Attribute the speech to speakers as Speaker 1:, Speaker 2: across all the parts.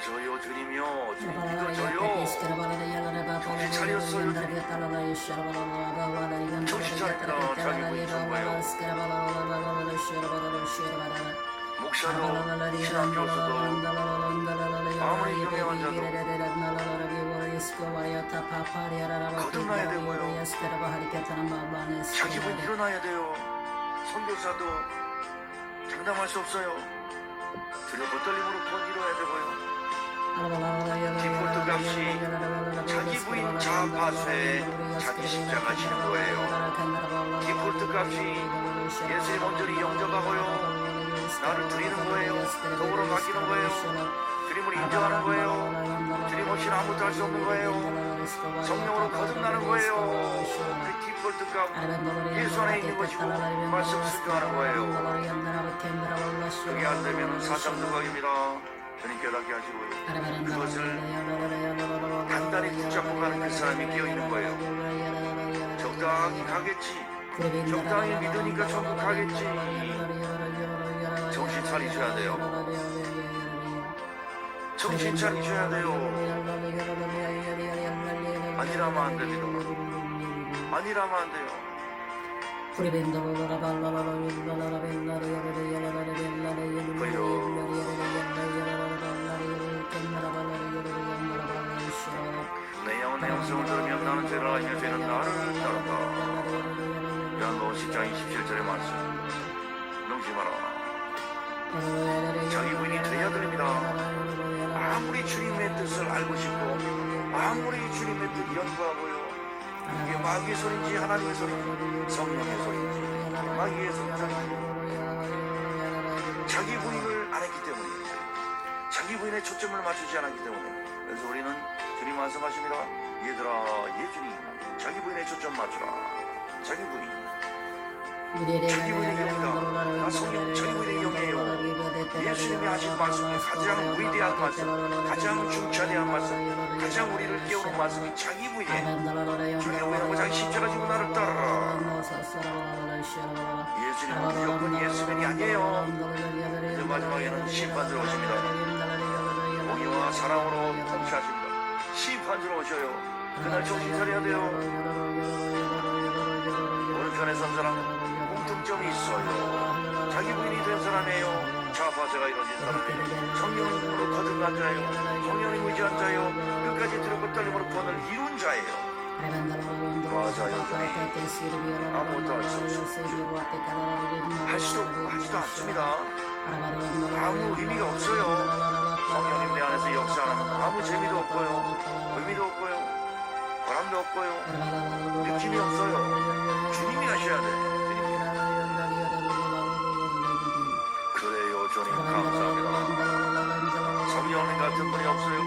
Speaker 1: 믿어져요 주님이요 주님 믿어져요 정신 차렸어 요 주님 정신 차렸다 자기 부인 전부예요 목사도 신학 교수도 아무리 유명한 자도 거듭나야 되고요. 자기 부인 일어나야 돼요 선교사도 장담할 수 없어요 두려워 떨림으로 돈 이뤄야 되고요 디폴트 값이 자기 부인 자아파쇄 자기 십자가 지는 거예요. 디폴트 값이 예수의 온전히 영접하고요. 나를 드리는 거예요. 도구로 맡기는 거예요. 주님을 인정하는 거예요. 주님 없이는 아무것도 할 수 없는 거예요. 성령으로 거듭나는 거예요. 그 디폴트 값 예수 안에 있는 것이고 말씀 순종하는 거예요. 그게 안 되면 사상 누각입니다 깨닫게 하시고요 그것을 단단히 붙잡고 가는 그 사람이 깨어있는 거예요 적당히 가겠지 적당히 믿으니까 전부 가겠지 정신 차리셔야 돼요 정신 차리셔야 돼요 아니라면 안 됩니다 아니라면 안 돼요 내 영혼 내 영성을 들으면 나는 죄를 아니며 죄는 나를 따른다 요한복음 10장 27절의 말씀 명심하라 자기 부인이 돼야 됩니다 아무리 주님의 뜻을 알고 싶고 아무리 주님의 뜻 연구하고요 이게 마귀의 소리인지 하나님의 소리인지 성령의 소리인지 마귀의 소리인지. 자기 부인을 안 했기 때문에 자기 부인의 초점을 맞추지 않았기 때문에. 그래서 우리는 주님 말씀하십니다. 얘들아 예주님 자기 부인의 초점 맞추라. 자기 부인. 자기 부인의 영이다. 나 성령 자기 부인의 영이에요. 예수님이 하신 말씀이 가장 위대한 말씀 가장 중차대한 말씀 가장 우리를 깨우는 말씀이 자기 부인이에요 주님 왜 보자 십자가 지고 나를 따르라. 예수님은 무조건 예수님이 아니에요. 이제 마지막에는 심판 들어오십니다. 공의와 사랑으로 통치하십니다. 심판 들어오셔요. 그날 정신 차려야 돼요. 오른편에 선 사람 자파세가 이루어진 사람이에요 성령으로 거듭난 자예요 성령의 의지한 자예요 끝까지 들었고 떨림으로 구원을 이룬 자예요. 맞아요 주님 아무것도 할 수 없어요 할 수도 없고 하지도 않습니다. 아무 의미가 없어요. 성령님 내 안에서 역사하는 아무 재미도 없고요. 의미도 없고요. 바람도 없고요. 느낌이 없어요. 주님이 하셔야 돼. 그래요 주님 감사합니다 성령님 같은 분이 없어요.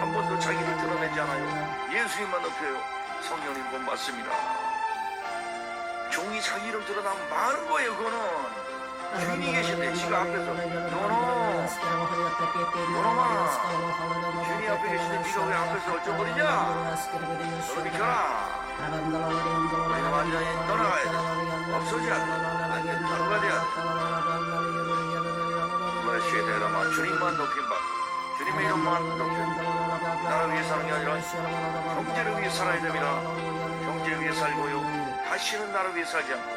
Speaker 1: 한 번도 자기를 드러내지 않아요. 예수님만 높여요. 성령님 본 맞습니다. 종이 자기 이름 드러나면 많은 거예요 그거는. 주인이 계신데 지가 앞에서 너너 너놈아 주인이 앞에 계신데 네가 왜 앞에서 어쩌버리냐? 너를 비켜라. 우리는 완전히 떠나가야 돼 없어져야 돼 완전히 떠나가야 돼 무엇이에 대라마 주님만 높임 바 주님의 이름만 높임 나를 위해 사는 게 아니라 형제를 위해 살아야 됩니다. 형제를 위해 살고요. 다시는 나를 위해 살지 않고.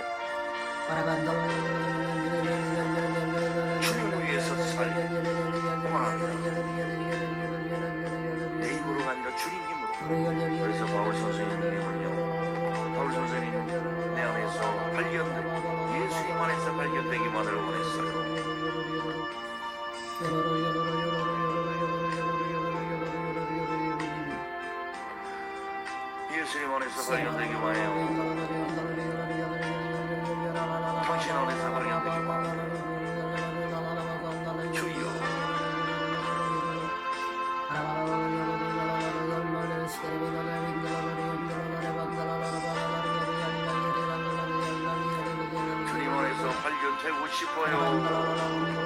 Speaker 1: 주님을 위해서 살고 내 힘으로가 아니라 주님 힘으로. 그래서 바울 선생님의 힘을요. 바울 선생님 내 안에서 발견 예수님 안에서 발견되기만을 원했어요 예수님 안에서 발견되기만 해요 당신 안에서 발견되기만 주여 주님 안에서 발견되고 싶어요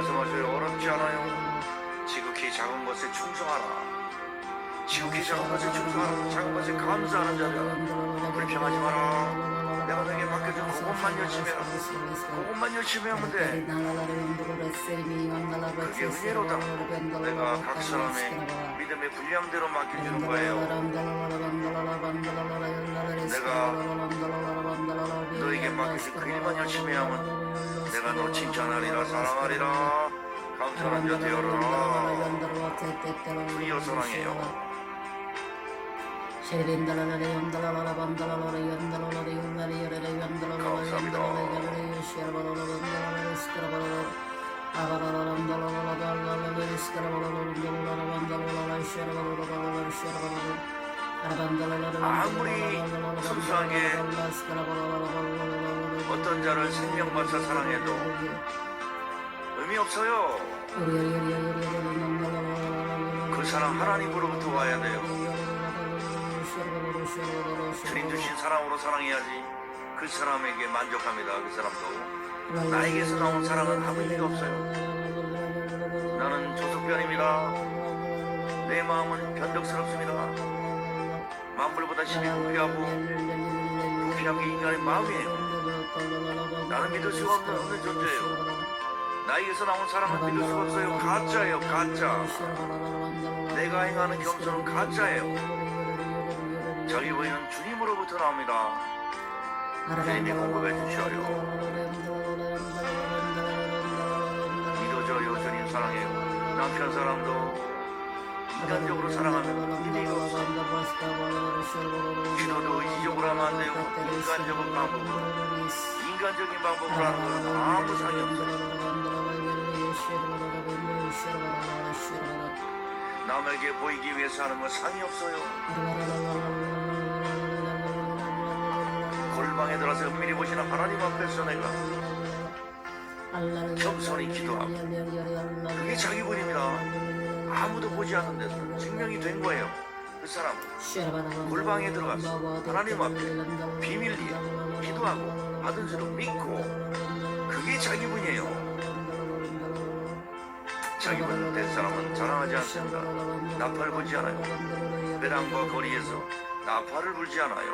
Speaker 1: 말씀하셔요 어렵지 않아요 지극히 작은 것에 충성하라 지극히 작은 것에 충성하라 작은 것에 감사하는 자들 불평하지 마라 내가 너에게 맡겨준 그것만 열심히 해라. 그것만 열심히 하면 돼. 그게 은혜로다. 내가 각 사람의 믿음의 분량대로 맡겨주는 거예요. 내가 너에게 맡겨진 그 일만 열심히 하면 내가 너 칭찬하리라 사랑하리라 감사한 자 되어라 사랑해요 아무리 순수하게 어떤 자를 생명 바쳐 사랑해도 의미 없어요 그 사랑 하나님으로부터 와야 돼요. 주님 주신 사랑으로 사랑해야지 그 사람에게 만족합니다. 그 사람도 나에게서 나온 사랑은 아무 의미가 없어요. 나는 조석변입니다. 내 마음은 변덕스럽습니다. 만물보다 심히 부귀하고 부귀한 게 인간의 마음이에요. 나는 믿을 수가 없는 존재예요 나에게서 나온 사랑은 믿을 수가 없어요. 가짜예요 가짜. 내가 행하는 겸손은 가짜예요. 자기 부인은 주님으로부터 나옵니다. 주님이 공급해 주셔요 믿어줘요 주님 사랑해요. 남편 사랑도 인간적으로 사랑하면 의미가 없어. 기도도 의지적으로 하면 안 되고 인간적인 방법으로. 인간적인 방법으로 하는 것은 아무 상이 없어요 남에게 보이기 위해서 하는 건 상이 없어요. 골방에 들어서 은밀히 보시는 하나님 앞에서 내가 겸손히 기도하고 그게 자기 분입니다. 아무도 보지 않는 데서 증명이 된 거예요. 그 사람 골방에 들어가서 하나님 앞에 비밀리에 기도하고 받은 줄을 믿고 그게 자기 분이에요 자기 분된 사람은 자랑하지 않습니다. 나팔 불지 않아요. 배당과 거리에서 나팔을 불지 않아요.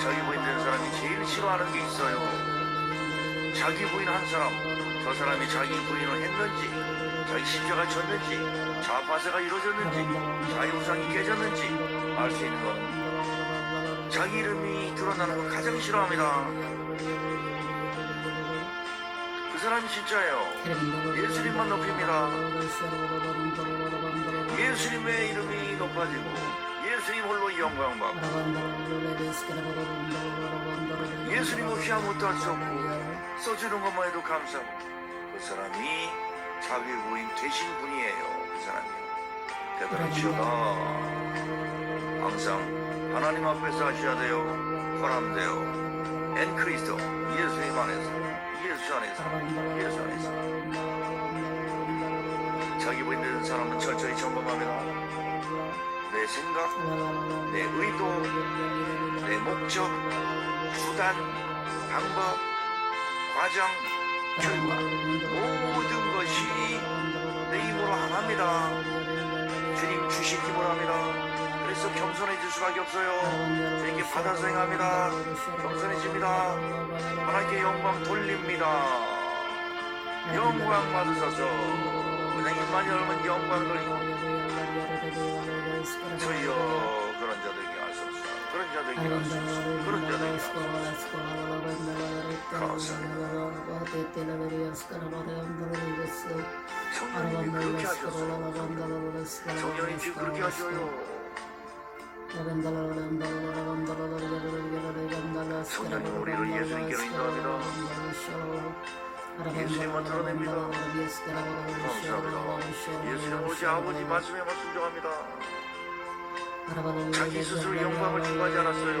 Speaker 1: 자기 부인 된 사람이 제일 싫어하는 게 있어요. 자기 부인 한 사람 저 사람이 자기 부인을 했는지 자기 십자가 졌는지 자파세가 이루어졌는지 자유상이 깨졌는지 알 수 있는 것. 자기 이름이 드러나는 걸 가장 싫어합니다. 그 사람이 진짜예요. 예수님만 높입니다. 예수님의 이름이 높아지고 예수님 홀로 영광 받고 예수님 없이 아무것도 할 수 없고 써주는 것만 해도 감사하고 그 사람이 자기 부인 되신 분이에요 그 사람이요 대단하시오다. 항상 하나님 앞에서 하셔야 돼요. 허람되어 엔 크리스도 예수님 안에서 예수 안에서 안에서 자기 되는 사람은 철저히 점검합니다 내 생각 내 의도 내 목적 수단 방법 과정 결과 모든 것이 내 힘으로 함합니다. 주님 주신 힘으로 합니다 그래서 겸손해질 수밖에 없어요. 주님께 받아서 행합니다. 겸손해집니다. 하나님께 영광 돌립니다. 영광 그냥 입만 열면 영광 돌리고. 저희여 그런 자들에게 하소서. 그런 자들에게 하소서. 그런 자들에게 하소서. 성령님이 그렇게 하셨어요 성령님 지금 그렇게 하셔요 성령님 우리를 예수님께로 인도합니다. 예수님만 드러냅니다. 감사합니다 예수님 오직 아버지 말씀에만 순종합니다. 자기 스스로 영광을 추구하지 않았어요.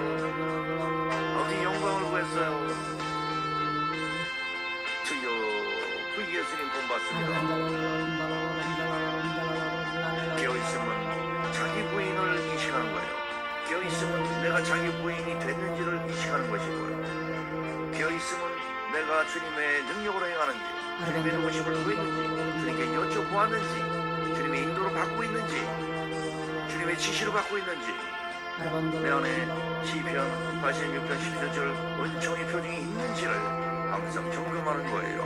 Speaker 1: 아버지 영광을 구했어요. 주여 그 예수님 본받습니다. 깨어있음은 자기 부인을 인식하는 거예요 깨어있음은 내가 자기 부인이 됐는지를 인식하는 것이고요 깨어있음은 내가 주님의 능력으로 행하는지 주님의 도심을 구했는지 주님께 여쭤보았는지 주님의 인도를 받고 있는지 주님의 지시를 받고 있는지 내 안에 시편 86편 11절 은총의 표징이 있는지를 항상 점검하는 거예요.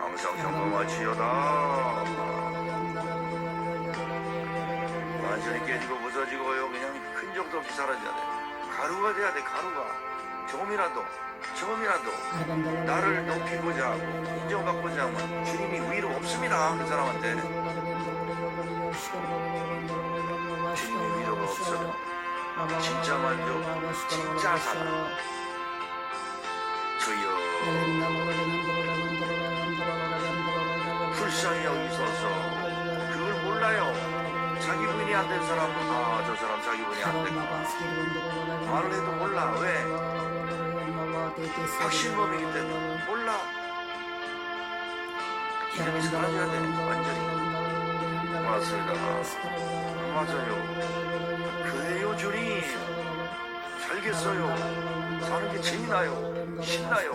Speaker 1: 항상 점검하지어다. 완전히 깨지고 부서지고요. 그냥 없이 사라져야 돼. 가루가 돼야 돼. 가루가 조금이라도 조금이라도 나를 높이고자 하고 인정받고자 하면 주님이 위로 없습니다. 그 사람한테 주님이 위로가 없어요. 진짜 만족, 진짜 사랑. 주여 불쌍히 여기소서 그걸 몰라요. 자기 부인이 안 된 사람은 아 저 사람 자기 부인이 안 됐구나. 말을 해도 몰라. 왜? 확신범이기 때문에 몰라. 이름이 사라져야 돼. 완전히. 맞습니다. 맞아요. 그래요 주님. 살겠어요. 사는 게 재미나요. 신나요.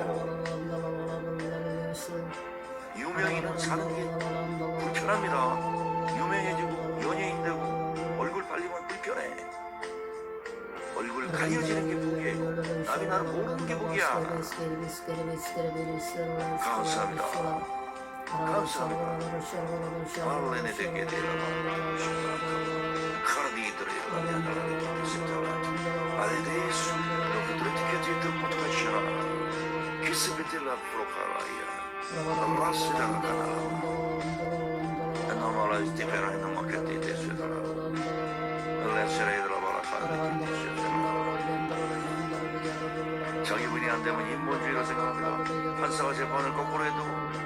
Speaker 1: 유명인은 사는 게 불편합니다. 유명해지고 연예인 되고 얼굴 팔리면 불편해. 얼굴 가려지는 게 복이에요. 남이 나를 모르는 게 복이야. 감사합니다. 감사합니다. 말레네 되게 카르디들의 알데스 드르티케티 드포트가시라 키스비텔라 프로카라이아 라스다가나 에노마라이스 디베라이나 마케티 데스드라 레세레이드라 바라카르디 자기 분이 안 되면 인본주의라 생각합니다. 판사가 재판을 거꾸로 해도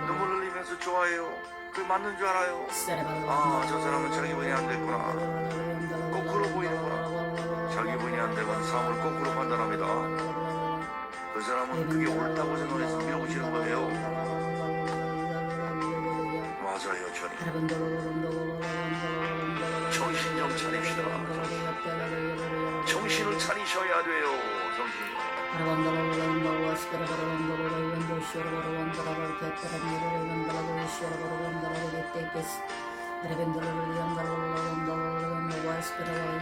Speaker 1: 눈물 흘리면서 좋아해요. 그 맞는 줄 알아요. 아, 저 사람은 자기 분이 안 됐구나. 거꾸로 보이는구나. 자기 분이 안 되면 상을 거꾸로 판단합니다. 그 사람은 그게 옳다고 생각해서 밀어붙이는 거예요. 저님. 정신 좀 차립시다. 정신을 차리셔야 돼요, 정신.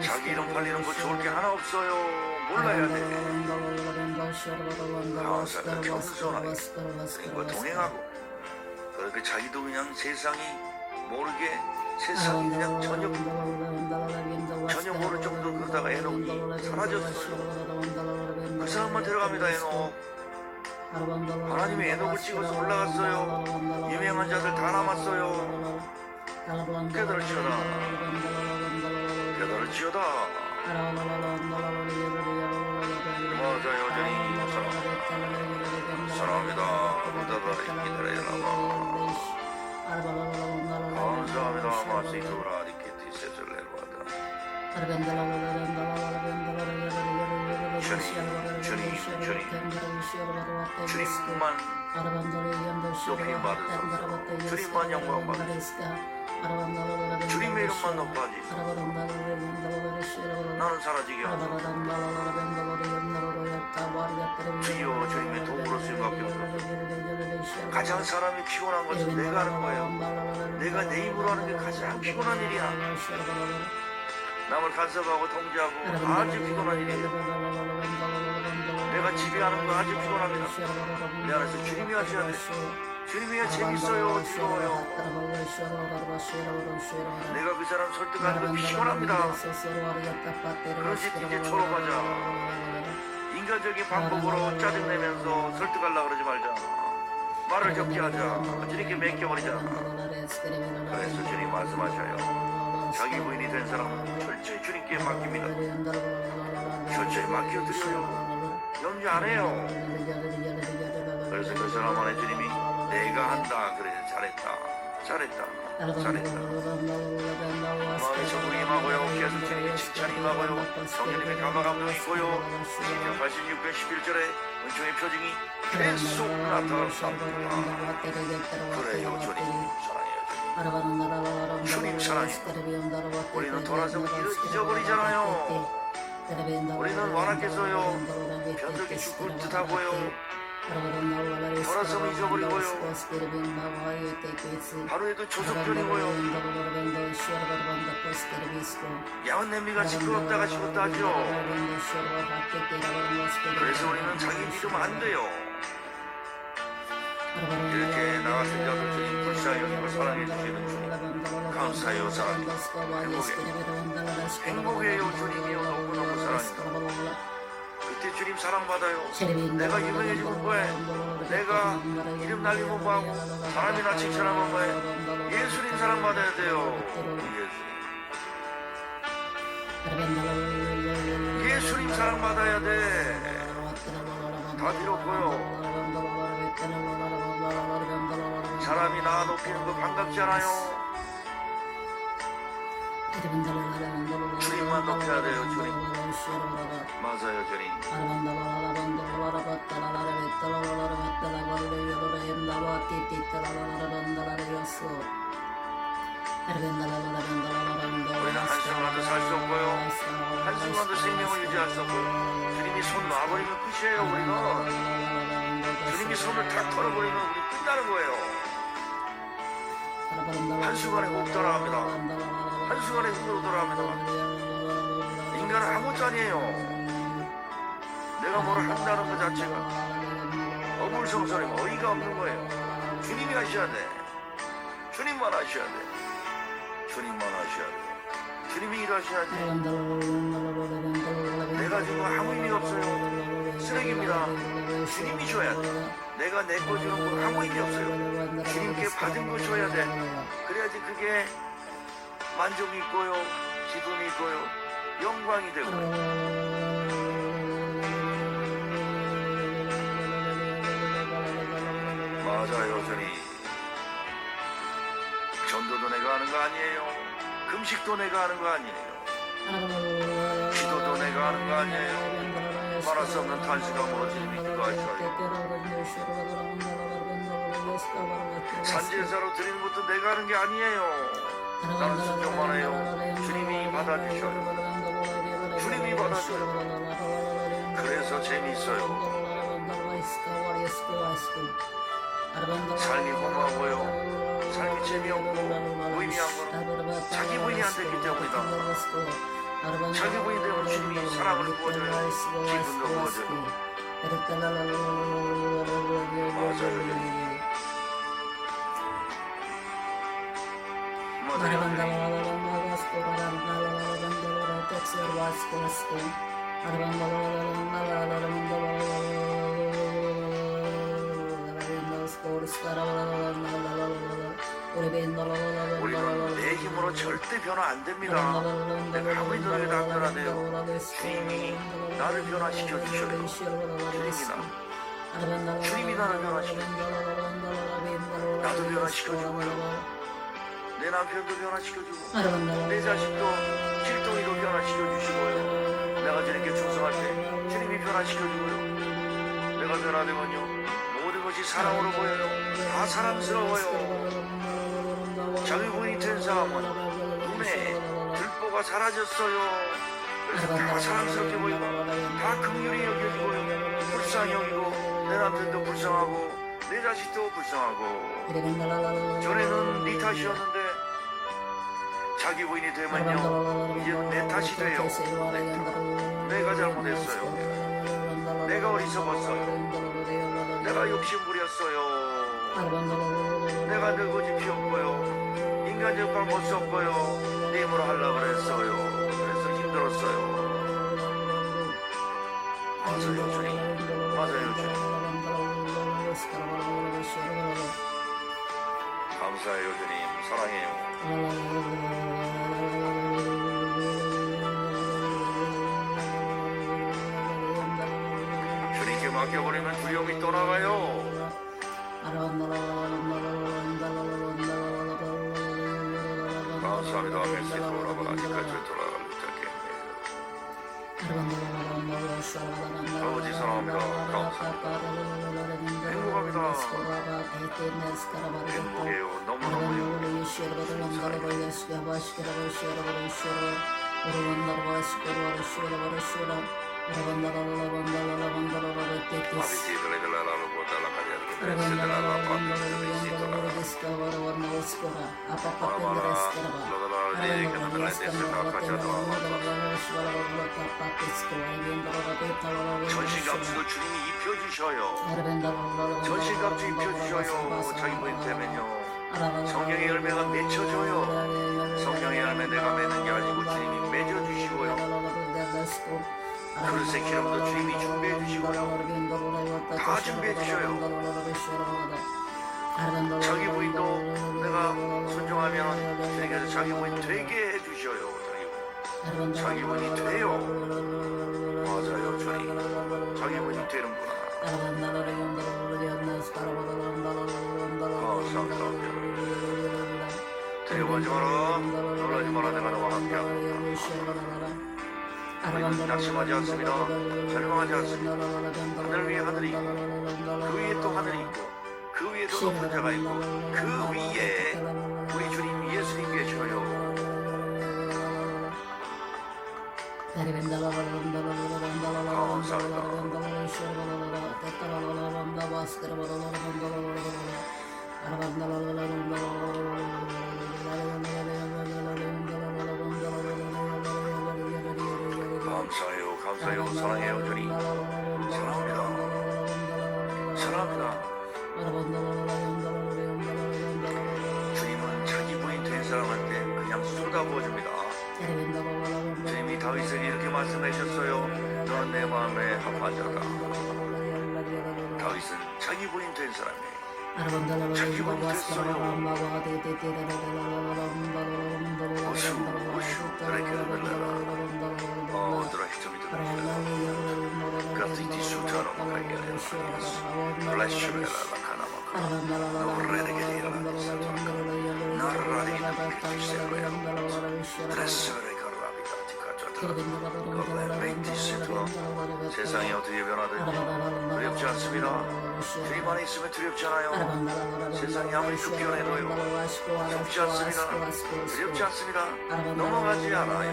Speaker 1: 자기 이름 팔리는 거 좋을 게 하나 없어요. 몰라야 돼. 감사합니다. 겸손하게. 그리고 동행하고. 그렇게 자기도 그냥 세상이 모르게 세상이 그냥 전혀 전혀 모를 정도로 그러다가 에녹이 사라졌어요. 그 사람만 데려갑니다, 에녹. 하나님이 에녹을 찍어서 올라갔어요. 유명한 자들 다 남았어요. 깨달을지어다. 깨달을지어다. 맞아 여전히 사랑. 사랑합니다. 부다다리 기다려라마. 감사합니다. 마시토라 리키티 세절레르바다. 주님, 주님, 주님. 주님만 높이 받으소서. 주님만 영광 받으소서. 주님의 이름만 높아지소서. 나는 사라지게 하소서. 가장 사람이 피곤한 것은 내가 하는 거예요. 내가 내 힘으로 하는 게 가장 피곤한 일이야. 남을 간섭하고 통제하고 아주 피곤한 일이에요. 내가 지배하는 거 아주 피곤합니다. 내 안에서 주님이 하셔야 돼. 주님이 해야 재밌어요, 즐거워요. 내가 그 사람 설득하는 거 피곤합니다. 그러지 이제 졸업하자. 인간적인 방법으로 짜증내면서 설득하려고 그러지 말자. 말을 적게 하자. 주님께 맡겨버리자. 그래서 주님 말씀하셔요. 자기 부인이 된 사람은 철저히 주님께 맡깁니다. 철저히 맡겨드려요. 염려 안 해요. 그래서 그 사람 안에 주님이 내가 한다. 그래 잘했다. 잘했다. 잘했다. 마음의 정국이 임하고요. 계속 주님의 칭찬이 임하고요. 성령님의 감화 감동이 있고요. 시편 86편 11절에 은총의 표징이 계속 나타납니다. 그래요. 주님 사랑해요. 주님.
Speaker 2: 주님 사랑해.
Speaker 1: 우리는 돌아서면 이를 잊어버리잖아요. 우리는 완악해서요. 변덕이 죽을 듯하고요. 잊어버리고요. 하루에도 조석거리고요. 야한 냄비가 시끄럽다가 식었다 하죠. 그래서 우리는 자기 믿으면 안 돼요.
Speaker 2: 이렇게 나 같은 자들 주님 불쌍히 여기고 사랑해 주시는 주님
Speaker 1: 감사해요, 사랑해. 행복해요, 주님이요. 너무너무 사랑해요. 그때 주님 사랑받아요. 내가 유명해지고 뭐해? 내가 이름 날리고 뭐하고 사람이나 칭찬하면 뭐해? 예수님 사랑받아야 돼요. 예수님. 예수님 사랑받아야 돼. 다 빌었고요. 사람이 나 높이는 거 반갑지 않아요? 주님만 높여야 돼요, 주님. 맞아요, 주님.
Speaker 2: 우리는 한순간도 살 수 없고요.
Speaker 1: 한순간도 생명을 유지할 수 없고 주님이 손 놔버리면 끝이에요, 우리는. 주님이 손을 탁 털어버리면 우리 끝나는 거예요.
Speaker 2: 한순간에 못 따라합니다.
Speaker 1: 한순간에 돌아갑니다. 인간은 아무것도 아니에요. 내가 뭘 한다는 것 자체가 어불성설이 어이가 없는 거예요. 주님이 하셔야 돼. 주님만 하셔야 돼. 주님만 하셔야 돼. 주님이 일하셔야 돼.
Speaker 2: 내가 지금 아무 의미 없어요.
Speaker 1: 쓰레기입니다. 주님이 줘야 돼. 내가 내건 아무 의미 없어요. 주님께 받은 거 줘야 돼. 그래야지 그게 만족이 있고요. 기쁨이 있고요. 영광이 되고요. 맞아요, 주님. 전도도 내가 하는 거 아니에요. 금식도 내가 하는 거 아니에요.
Speaker 2: 기도도 내가 하는 거 아니에요.
Speaker 1: 말할 수 없는 탄식과 무너짐이 기도하시오요. 산제사로 드리는 것도 내가 하는 게 아니에요. 나는 순종만 해요. 주님이 받아주셔요. 주님이 받아줘요. 그래서 재미있어요. 삶이 고마워요. 삶이 재미없고 건 자기 부인이 안 됐기 때문이다. 자기 부인 되면 주님이 사랑을 부어줘요. 기쁨도 부어줘요. 맞아요. 주님. 우리는 내 힘으로 절대 변화 안 됩니다. 내가 아무리 노력해도 안 변화돼요. 주님이 나를 변화시켜 주셔요. 주님이 주님이 나를 변화시켜 나도 변화시켜 주고요. 내 남편도 변화시켜 주고 내 자식도 길동이도 변화시켜 주시고요. 내가 주님께 충성할 때 주님이 변화시켜 주고요. 내가 변화되면요 모든 것이 사랑으로 보여요. 다 사랑스러워요. 부인이 된 사람은 눈에 들보가 사라졌어요. 그래서 다 사랑스럽게 보이고 다 긍휼히 여겨지고요. 불쌍히 여기고 내 남편도 불쌍하고 내 자식도 불쌍하고 전에는 네 탓이었는데 자기 부인이 되면요 이제 내 탓이 돼요. 내, 내가 잘못했어요. 내가 어리석었어요. 내가 욕심 부렸어요. 내가 늙어지 피웠고요. 인간 역할 못 썼고요. 내 힘으로 하려고 그랬어요. 그래서 힘들었어요. 맞아요, 주님. 맞아요, 주님. 감사해요, 주님. 사랑해요. 주님께 맡겨버리면 두려움이 떠나가요. 감사합니다. 메시 돌아가 아직까지 돌아가를 못하 게. 아버지 사랑합니다. 감사합니다. 행복합니다. 행복해요. 너무너무요. 아비티 들레들라라고 전신갑주도 주님이 입혀주셔요. 전신갑주 입혀주셔요. 자기 보임 되면요. 성령의 열매가 맺혀져요. 성령의 열매 내가 맺는 게 아니고 주님이 맺어주시고요. 그릇의 기름도 주님이 준비해 주시고요. 다 준비해 주셔요. 자기 부인도 내가 순종하면 주님께서 자기 부인 되게 해주셔요. 자기 부인. 자기 부인이 돼요. 맞아요, 주님. 자기 부인이 되는구나. 두려워하지 마라. 놀라지 마라. 내가 너와 함께하고. 우리는 낙심하지 않습니다. 절망하지 않습니다. 하늘 위에 하늘이 있고 그 위에 또 하늘이 있고 그 위에 도 높은 자가 있고 그 위에 우리 주님 예수님 계셔요. 감사해요. 감사해요. 사랑해요. 주님. 사랑합니다. 사랑합니다. 주님은 자기 부인 된 사람한테 그냥 쏟아 부어줍니다. 주님이 다윗에게 이렇게 말씀하셨어요. 너는 내 마음에 합한 자다. 다윗은 자기 부인 된 사람이에요. 어, 너라 히tom이 들어. 그라티티 수타로 마카이야. 블레슈메라 라카나마카. 드레 세상이 어떻게 변하든지 두렵지 않습니다. 주님 안에 있으면 두렵지 않아요. 세상이 아무리 그 변해도요. 속지 않습니다. 두렵지 않습니다. 넘어가지 않아요.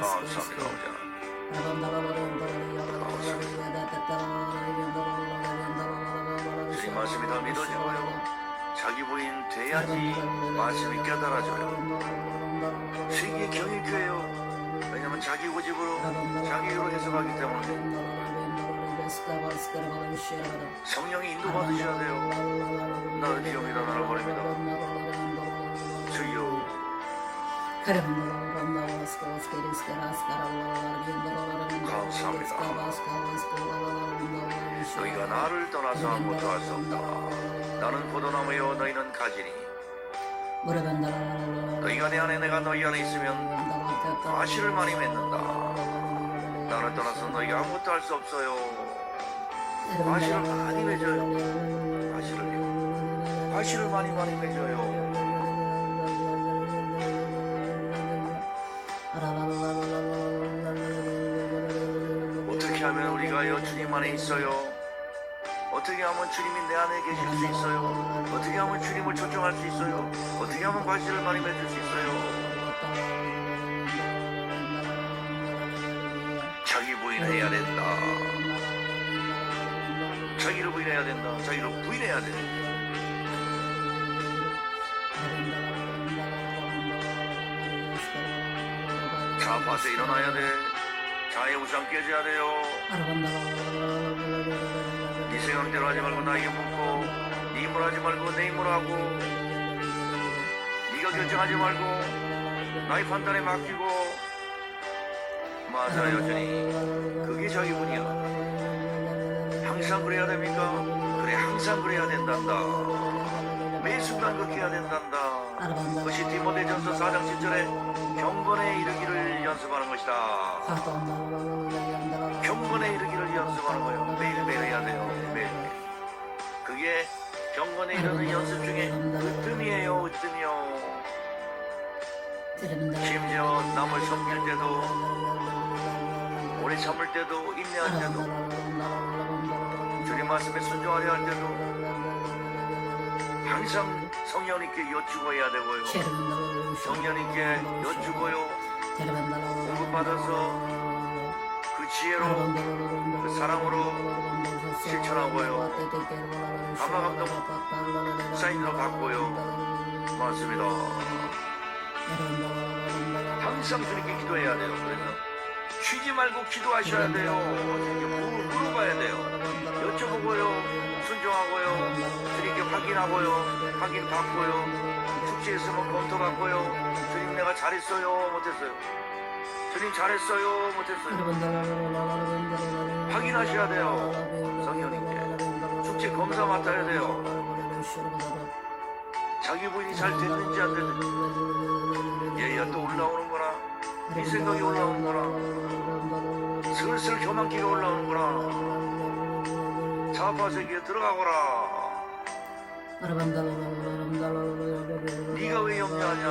Speaker 1: 감사합니다, 오자. 주님 말씀이 더 믿어지고요. 자기 부인 돼야지 말씀이 깨달아져요. 세계 경일교회요. 왜냐면 자기 고집으로 자기로 해석하기 때문에 성령이 인도받으셔야 돼요. 나를 기억이다 나를 버립니다. 주여 너희가 나를 떠나서 아무것도 할 수 없다. 나는 포도나무요 너희는 가지니 너희가 내 안에 내가 너희 안에 있으면 과실을 많이 맺는다. 나를 떠나서 너희가 아무것도 할 수 없어요. 과실을 많이 맺어요. 과실을요. 과실을 많이 많이 맺어요. 어떻게 하면 우리가 여 주님 안에 있어요? 어떻게 하면 주님이 내 안에 계실 수 있어요? 어떻게 하면 주님을 초청할 수 있어요? 어떻게 하면 과실을 많이 맺을 수 있어요? 자기 부인해야 된다. 자기를 부인해야 된다. 자기를 부인해야 된다. 좌파서 일어나야 돼. 자의 우상 깨져야 돼요. 네 생각대로 하지 말고 나에게 묻고 네 힘으로 하지 말고 내 힘으로 하고 네가 결정하지 말고 나의 판단에 맡기고 맞아요 여전히 그게 자기 분이야 항상 그래야 됩니까? 그래 항상 그래야 된단다 매 순간 그렇게 해야 된단다 그것이 디모데전서 4장 7절에 경건에 이르기를 연습하는 것이다 경건에 이르기를 연습하는 거예요. 매일매일 해야 돼요. 매일. 그게 경건에 이르는 연습 중에 으뜸이에요. 으뜸이요. 심지어 남을 섬길 때도 오래 참을 때도 인내할 때도 주님 말씀에 순종하려 할 때도 항상 성령님께 여쭈고 해야 되고요. 성령님께 여쭈고요. 공급받아서 그 지혜로 그 사랑으로 실천하고요. 감화 감동 사인으로 받고요. 맞습니다. 항상 그렇게 기도해야 돼요. 그래서 쉬지 말고 기도하셔야 돼요. 물어봐야 돼요. 여쭤보고요. 순종하고요. 확인하고요. 확인 받고요. 숙제했으면 검토 받고요. 주님 내가 잘했어요. 못했어요. 주님 잘했어요. 못했어요. 확인하셔야 돼요. 성령님께. 숙제 검사 맡아야 돼요. 자기 부인이 잘 됐는지 안 됐는지. 얘야 또 올라오는구나. 이 생각이 올라오는구나. 슬슬 교만기가 올라오는구나. 자파 세계에 들어가거라. 네가 왜 염려하냐?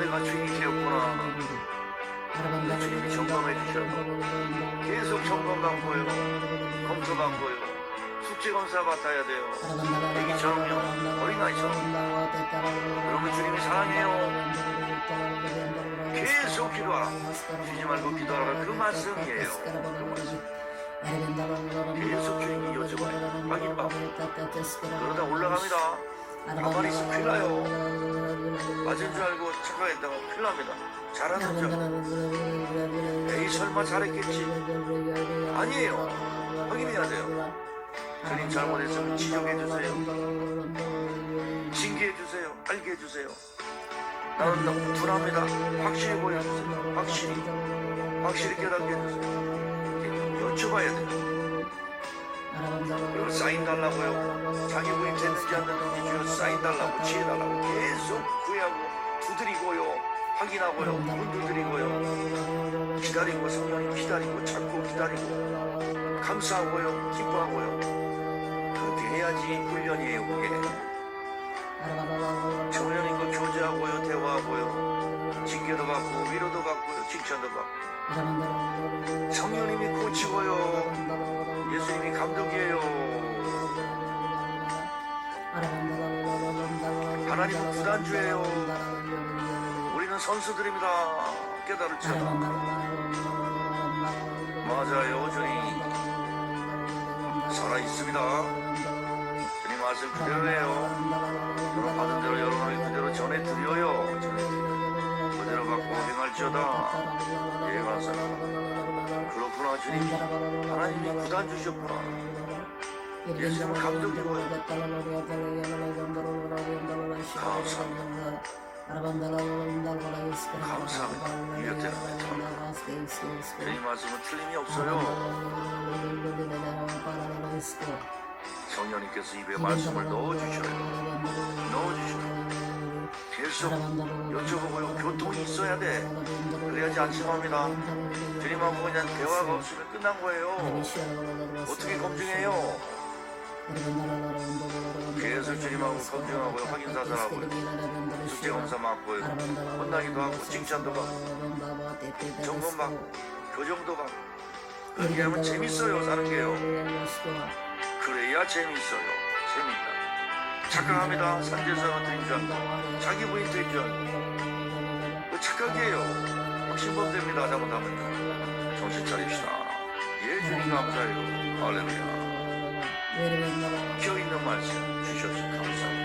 Speaker 1: 내가 주인이 되었구나. 주님이 점검해 주셔요. 계속 점검 받고요. 검토 받고요. 숙제 검사 받아야 돼요. 애기처럼요. 어린아이처럼. 여러분 주님이 사랑해요. 계속 기도하라. 쉬지 말고 기도하라. 그 말씀이에요. 그 말씀. 계속 주님이 여쭤봐요. 확인받고. 그러다 올라갑니다. 가만히 있으면 큰일 나요. 맞은 줄 알고 착각했다가 큰일 납니다. 잘하는 줄. 에이 설마 잘했겠지. 아니에요. 확인해야 돼요. 주님 잘못했으면 지적해 주세요. 징계해 주세요. 알게 해 주세요. 나는 너무 둔합니다. 확실히 보여주세요. 확실히. 확실히 깨닫게 해주세요. 여쭤봐야 돼요. 그리고 사인 달라고요. 자기 부인 됐는지 안 됐는지 주여 사인 달라고 지혜 달라고 계속 구해하고 두드리고요. 확인하고요. 문 두드리고요. 기다리고 성령님 기다리고 찾고 기다리고 감사하고요. 기뻐하고요. 그렇게 해야지 훈련이에요 그게. 청년님과 교제하고요. 대화하고요. 징계도 받고 위로도 받고요. 칭찬도 받고. 성령님이 고치고요. 예수님이 감독이에요. 하나님은 구단주예요. 우리는 선수들입니다. 깨달을지어다. 맞아요, 주님. 살아있습니다. 주님 말씀 그대로네요. 여러분 받은 대로 여러분이 그대로 전해드려요. 전해드려요. 그대로 받고 행할지어다. 예, 감사합니다. 그렇구나, 주님. 하나님이 구단 주셨구나. 예수님은 감독이고요. 감사합니다. 이렇게 주님 말씀은 틀림이 없어요. 성령님께서 입에 말씀을 넣어주셔요. 계속 여쭤보고요. 교통이 있어야 돼. 그래야지 안심합니다. 주님하고 그냥 대화가 없으면 끝난 거예요. 어떻게 검증해요? 계속 주님하고 검증하고요. 확인 사살하고요. 숙제 검사 맡고요. 혼나기도 하고 칭찬도 받고 점검 받고 교정도 받고 그렇게 하면 재밌어요 사는 게요. 그래야 재밌어요. 재밌다. 착각합니다. 산제사가 드린 줄 알고 자기 부인 드린 줄 알고 그 착각이에요. 신범됩니다. 잘못하면 정신 차립시다. 예 주님 감사해요. 할렐루야. 켜 있는 말씀 주셔서 감사합니다.